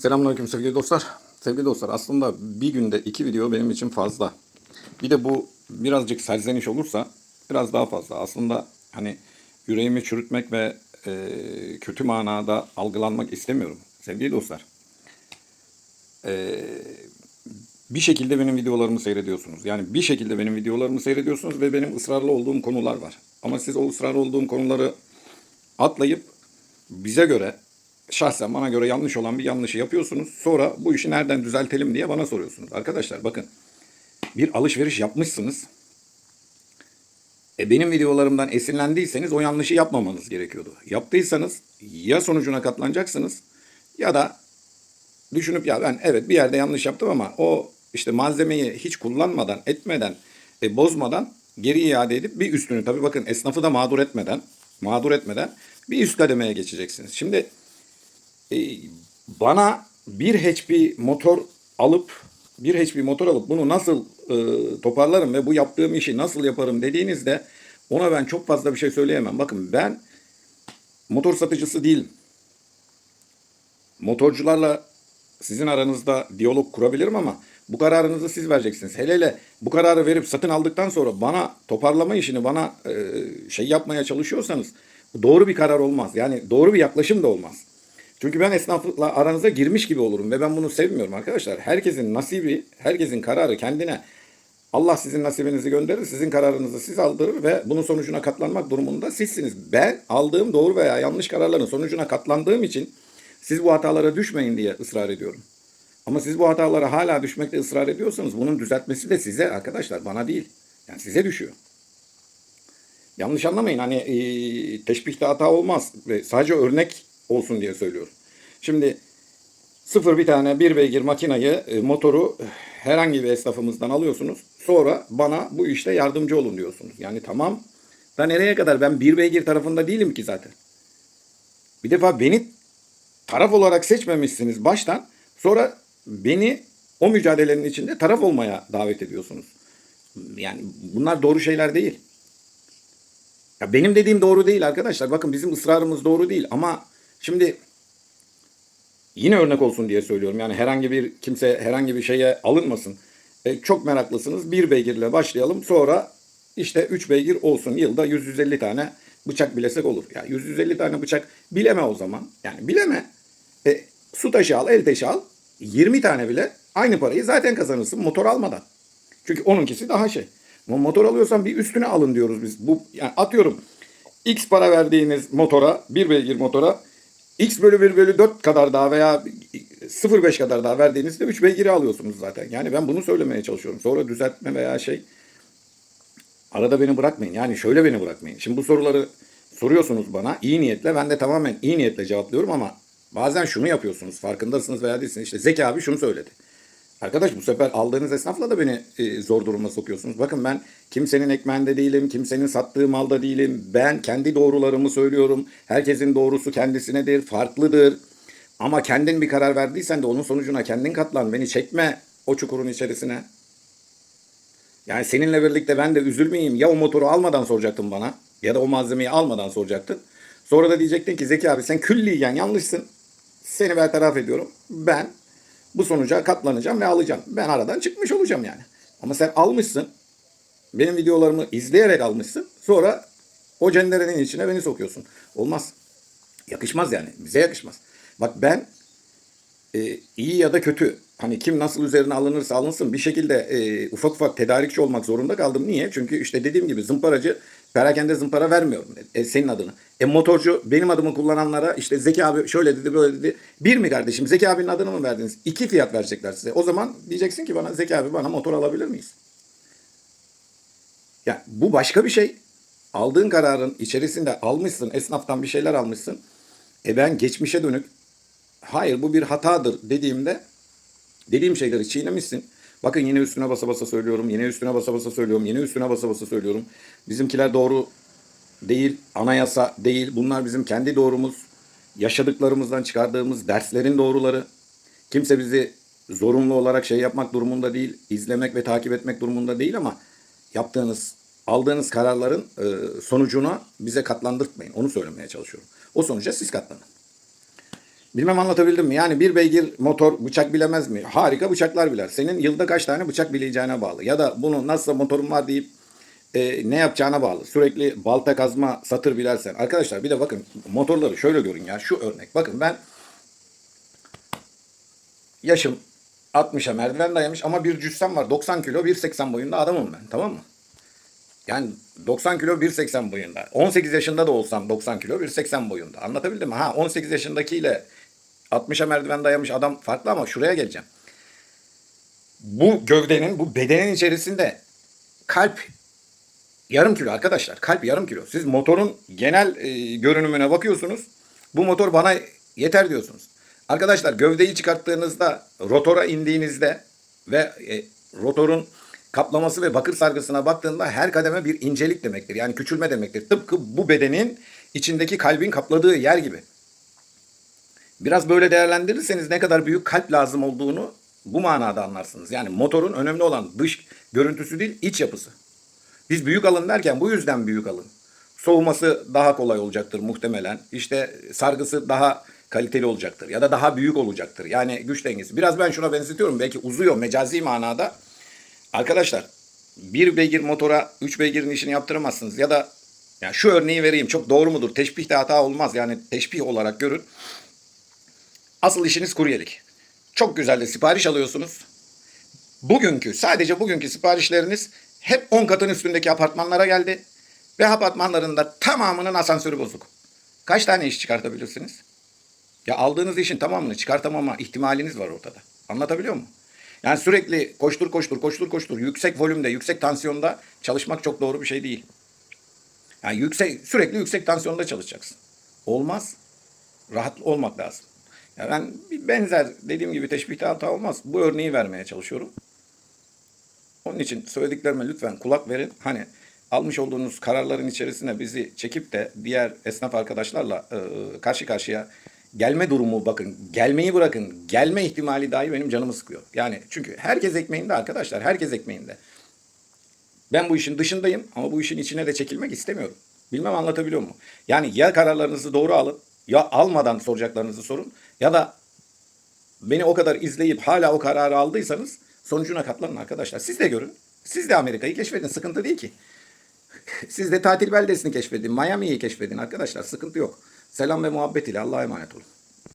Selamünaleyküm sevgili dostlar. Sevgili dostlar aslında bir günde iki video benim için fazla. Bir de bu birazcık serzeniş olursa biraz daha fazla. Aslında hani yüreğimi çürütmek ve e, kötü manada algılanmak istemiyorum sevgili dostlar. E, bir şekilde benim videolarımı seyrediyorsunuz. Yani bir şekilde benim videolarımı seyrediyorsunuz ve benim ısrarlı olduğum konular var. Ama siz o ısrarlı olduğum konuları atlayıp bize göre şahsen bana göre yanlış olan bir yanlışı yapıyorsunuz. Sonra bu işi nereden düzeltelim diye bana soruyorsunuz. Arkadaşlar bakın bir alışveriş yapmışsınız. E benim videolarımdan esinlendiyseniz o yanlışı yapmamanız gerekiyordu. Yaptıysanız ya sonucuna katlanacaksınız ya da düşünüp ya ben evet bir yerde yanlış yaptım ama o işte malzemeyi hiç kullanmadan, etmeden, e, bozmadan geri iade edip bir üstünü tabii bakın esnafı da mağdur etmeden, mağdur etmeden bir üst kademeye geçeceksiniz. Şimdi bana bir HP motor alıp bir HP motor alıp bunu nasıl e, toparlarım ve bu yaptığım işi nasıl yaparım dediğinizde ona ben çok fazla bir şey söyleyemem. Bakın ben motor satıcısı değilim. Motorcularla sizin aranızda diyalog kurabilirim ama bu kararınızı siz vereceksiniz. Hele hele bu kararı verip satın aldıktan sonra bana toparlama işini bana e, şey yapmaya çalışıyorsanız doğru bir karar olmaz. Yani doğru bir yaklaşım da olmaz. Çünkü ben esnafla aranıza girmiş gibi olurum ve ben bunu sevmiyorum arkadaşlar. Herkesin nasibi, herkesin kararı kendine. Allah sizin nasibinizi gönderir, sizin kararınızı siz aldırır ve bunun sonucuna katlanmak durumunda sizsiniz. Ben aldığım doğru veya yanlış kararların sonucuna katlandığım için siz bu hatalara düşmeyin diye ısrar ediyorum. Ama siz bu hatalara hala düşmekte ısrar ediyorsanız bunun düzeltmesi de size arkadaşlar, bana değil. Yani size düşüyor. Yanlış anlamayın hani e, teşbihte hata olmaz ve sadece örnek olsun diye söylüyorum. Şimdi sıfır bir tane bir beygir makinayı e, motoru herhangi bir esnafımızdan alıyorsunuz. Sonra bana bu işte yardımcı olun diyorsunuz. Yani tamam da nereye kadar ben bir beygir tarafında değilim ki zaten. Bir defa beni taraf olarak seçmemişsiniz baştan. Sonra beni o mücadelenin içinde taraf olmaya davet ediyorsunuz. Yani bunlar doğru şeyler değil. Ya benim dediğim doğru değil arkadaşlar. Bakın bizim ısrarımız doğru değil ama şimdi yine örnek olsun diye söylüyorum. Yani herhangi bir kimse herhangi bir şeye alınmasın. E, çok meraklısınız. Bir beygirle başlayalım. Sonra işte 3 beygir olsun. Yılda 100-150 tane bıçak bilesek olur. Ya 100-150 tane bıçak bileme o zaman. Yani bileme. E, su taşı al, el taşı al. 20 tane bile aynı parayı zaten kazanırsın motor almadan. Çünkü onunkisi daha şey. Motor alıyorsan bir üstüne alın diyoruz biz. Bu yani atıyorum X para verdiğiniz motora, bir beygir motora X bölü 1 bölü 4 kadar daha veya 0.5 kadar daha verdiğinizde 3 beygiri alıyorsunuz zaten. Yani ben bunu söylemeye çalışıyorum. Sonra düzeltme veya şey arada beni bırakmayın. Yani şöyle beni bırakmayın. Şimdi bu soruları soruyorsunuz bana iyi niyetle. Ben de tamamen iyi niyetle cevaplıyorum ama bazen şunu yapıyorsunuz. Farkındasınız veya değilsiniz. İşte Zeki abi şunu söyledi. Arkadaş bu sefer aldığınız esnafla da beni e, zor duruma sokuyorsunuz. Bakın ben kimsenin ekmeğinde değilim, kimsenin sattığı malda değilim. Ben kendi doğrularımı söylüyorum. Herkesin doğrusu kendisinedir, farklıdır. Ama kendin bir karar verdiysen de onun sonucuna kendin katlan. Beni çekme o çukurun içerisine. Yani seninle birlikte ben de üzülmeyeyim. Ya o motoru almadan soracaktın bana ya da o malzemeyi almadan soracaktın. Sonra da diyecektin ki Zeki abi sen külliyen yanlışsın. Seni bertaraf ediyorum. Ben bu sonuca katlanacağım ve alacağım. Ben aradan çıkmış olacağım yani. Ama sen almışsın. Benim videolarımı izleyerek almışsın. Sonra o cenderenin içine beni sokuyorsun. Olmaz. Yakışmaz yani. Bize yakışmaz. Bak ben e, iyi ya da kötü hani kim nasıl üzerine alınırsa alınsın bir şekilde e, ufak ufak tedarikçi olmak zorunda kaldım. Niye? Çünkü işte dediğim gibi zımparacı perakende zımpara vermiyorum e, senin adını. E motorcu benim adımı kullananlara işte Zeki abi şöyle dedi böyle dedi. Bir mi kardeşim Zeki abinin adını mı verdiniz? İki fiyat verecekler size. O zaman diyeceksin ki bana Zeki abi bana motor alabilir miyiz? Ya bu başka bir şey. Aldığın kararın içerisinde almışsın, esnaftan bir şeyler almışsın. E ben geçmişe dönük hayır bu bir hatadır dediğimde dediğim şeyleri çiğnemişsin. Bakın yine üstüne basa basa söylüyorum. Yine üstüne basa basa söylüyorum. Yine üstüne basa basa söylüyorum. Bizimkiler doğru değil. Anayasa değil. Bunlar bizim kendi doğrumuz. Yaşadıklarımızdan çıkardığımız derslerin doğruları. Kimse bizi zorunlu olarak şey yapmak durumunda değil. izlemek ve takip etmek durumunda değil ama yaptığınız, aldığınız kararların e, sonucuna bize katlandırtmayın. Onu söylemeye çalışıyorum. O sonuca siz katlanın. Bilmem anlatabildim mi? Yani bir beygir motor bıçak bilemez mi? Harika bıçaklar biler. Senin yılda kaç tane bıçak bileceğine bağlı. Ya da bunu nasıl motorum var deyip e, ne yapacağına bağlı. Sürekli balta kazma satır bilersen. Arkadaşlar bir de bakın motorları şöyle görün ya. Şu örnek. Bakın ben yaşım 60'a merdiven dayamış ama bir cüssem var. 90 kilo 1.80 boyunda adamım ben. Tamam mı? Yani 90 kilo 1.80 boyunda. 18 yaşında da olsam 90 kilo 1.80 boyunda. Anlatabildim mi? Ha 18 yaşındakiyle 60'a merdiven dayamış adam farklı ama şuraya geleceğim. Bu gövdenin, bu bedenin içerisinde kalp yarım kilo arkadaşlar. Kalp yarım kilo. Siz motorun genel e, görünümüne bakıyorsunuz. Bu motor bana yeter diyorsunuz. Arkadaşlar gövdeyi çıkarttığınızda, rotora indiğinizde ve e, rotorun kaplaması ve bakır sargısına baktığında her kademe bir incelik demektir. Yani küçülme demektir. Tıpkı bu bedenin içindeki kalbin kapladığı yer gibi. Biraz böyle değerlendirirseniz ne kadar büyük kalp lazım olduğunu bu manada anlarsınız. Yani motorun önemli olan dış görüntüsü değil, iç yapısı. Biz büyük alın derken bu yüzden büyük alın. Soğuması daha kolay olacaktır muhtemelen. İşte sargısı daha kaliteli olacaktır ya da daha büyük olacaktır. Yani güç dengesi. Biraz ben şuna benzetiyorum. Belki uzuyor mecazi manada. Arkadaşlar bir beygir motora 3 beygirin işini yaptıramazsınız. Ya da yani şu örneği vereyim. Çok doğru mudur? Teşbihte hata olmaz. Yani teşbih olarak görün. Asıl işiniz kuryelik. Çok güzel de sipariş alıyorsunuz. Bugünkü, sadece bugünkü siparişleriniz hep 10 katın üstündeki apartmanlara geldi. Ve apartmanların da tamamının asansörü bozuk. Kaç tane iş çıkartabilirsiniz? Ya aldığınız işin tamamını çıkartamama ihtimaliniz var ortada. Anlatabiliyor muyum? Yani sürekli koştur koştur koştur koştur yüksek volümde, yüksek tansiyonda çalışmak çok doğru bir şey değil. Yani yüksek sürekli yüksek tansiyonda çalışacaksın. Olmaz. Rahat olmak lazım. Ya ben bir benzer dediğim gibi teşbihte hata olmaz. Bu örneği vermeye çalışıyorum. Onun için söylediklerime lütfen kulak verin. Hani almış olduğunuz kararların içerisine bizi çekip de diğer esnaf arkadaşlarla e, karşı karşıya gelme durumu bakın. Gelmeyi bırakın. Gelme ihtimali dahi benim canımı sıkıyor. Yani çünkü herkes ekmeğinde arkadaşlar. Herkes ekmeğinde. Ben bu işin dışındayım ama bu işin içine de çekilmek istemiyorum. Bilmem anlatabiliyor muyum? Yani ya kararlarınızı doğru alın ya almadan soracaklarınızı sorun ya da beni o kadar izleyip hala o kararı aldıysanız sonucuna katlanın arkadaşlar. Siz de görün. Siz de Amerika'yı keşfedin. Sıkıntı değil ki. Siz de tatil beldesini keşfedin. Miami'yi keşfedin arkadaşlar. Sıkıntı yok. Selam ve muhabbet ile Allah'a emanet olun.